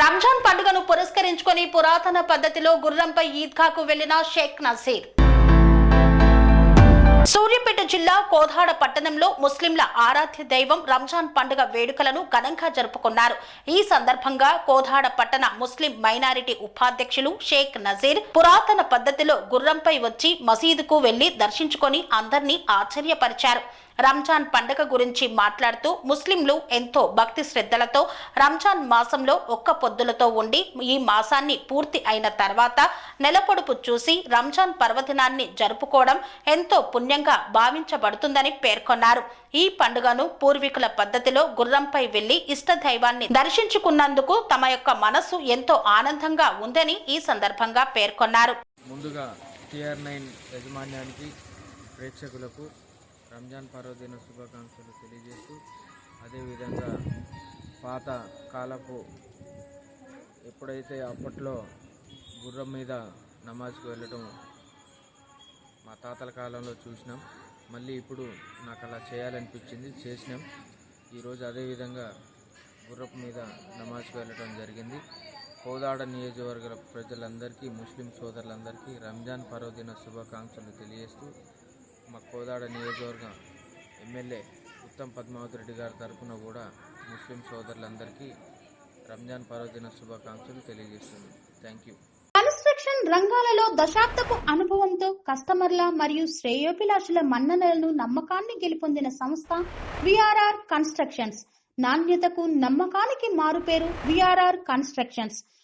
రంజాన్ పండుగను పురస్కరించుకొని పురాతన పద్ధతిలో గుర్రంపై ఈద్గాకు వెళ్ళిన షేక్ నజీర్. సూర్యాపేట జిల్లా కోదాడ పట్టణంలో ముస్లింల ఆరాధ్య దైవం రంజాన్ పండుగ వేడుకలను ఘనంగా జరుపుకున్నారు. ఈ సందర్భంగా కోదాడ పట్టణ ముస్లిం మైనారిటీ ఉపాధ్యక్షులు షేక్ నజీర్ పురాతన పద్ధతిలో గుర్రంపై వచ్చి మసీదుకు వెళ్ళి దర్శించుకొని అందరినీ ఆశ్చర్యపరిచారు. రంజాన్ పండుగ గురించి మాట్లాడుతూ ముస్లింలు ఎంతో భక్తి శ్రద్ధలతో రంజాన్ మాసంలో ఒక్క పొద్దులతో ఉండి ఈ మాసాన్ని పూర్తి అయిన తర్వాత నెలపొడుపు చూసి రంజాన్ పర్వదినాన్ని జరుపుకోవడం ఎంతో పుణ్యంగా భావించబడుతుందని పేర్కొన్నారు. ఈ పండుగను పూర్వీకుల పద్ధతిలో గుర్రంపై వెళ్ళి ఇష్ట దైవాన్ని దర్శించుకున్నందుకు తమ యొక్క మనస్సు ఎంతో ఆనందంగా ఉందని ఈ సందర్భంగా పేర్కొన్నారు. ముందుగా టిఆర్ నైన్ యజమాన్యానికి ప్రేక్షకులకు రంజాన్ పర్వదిన శుభాకాంక్షలు తెలియజేస్తూ అదేవిధంగా పాత కాలపు ఎప్పుడైతే అప్పట్లో గుర్రం మీద నమాజ్కి వెళ్ళటం మా తాతల కాలంలో చూసినాం. మళ్ళీ ఇప్పుడు నాకు అలా చేయాలనిపించింది చేసినాం. ఈరోజు అదేవిధంగా గుర్రపు మీద నమాజ్కి వెళ్ళటం జరిగింది. కోదాడ నియోజకవర్గ ప్రజలందరికీ ముస్లిం సోదరులందరికీ రంజాన్ పర్వదిన శుభాకాంక్షలు తెలియజేస్తూ మా కోదాడ నియోజకవర్గం ఎమ్మెల్యే ఉత్తమ్ పద్మావతి రెడ్డి గారి తరఫున కూడా ముస్లిం సోదరులందరికీ రంజాన్ పర్వదిన శుభాకాంక్షలు తెలియజేస్తుంది థ్యాంక్ యూ కన్స్ట్రక్షన్ రంగాలలో దశాబ్దపు అనుభవంతో కస్టమర్ల మరియు శ్రేయోభిలాషుల మన్ననలను నమ్మకాన్ని గెలుపొందిన సంస్థ విఆర్ఆర్ కన్స్ట్రక్షన్స్. నాణ్యతకు నమ్మకానికి మారుపేరు VRR constructions.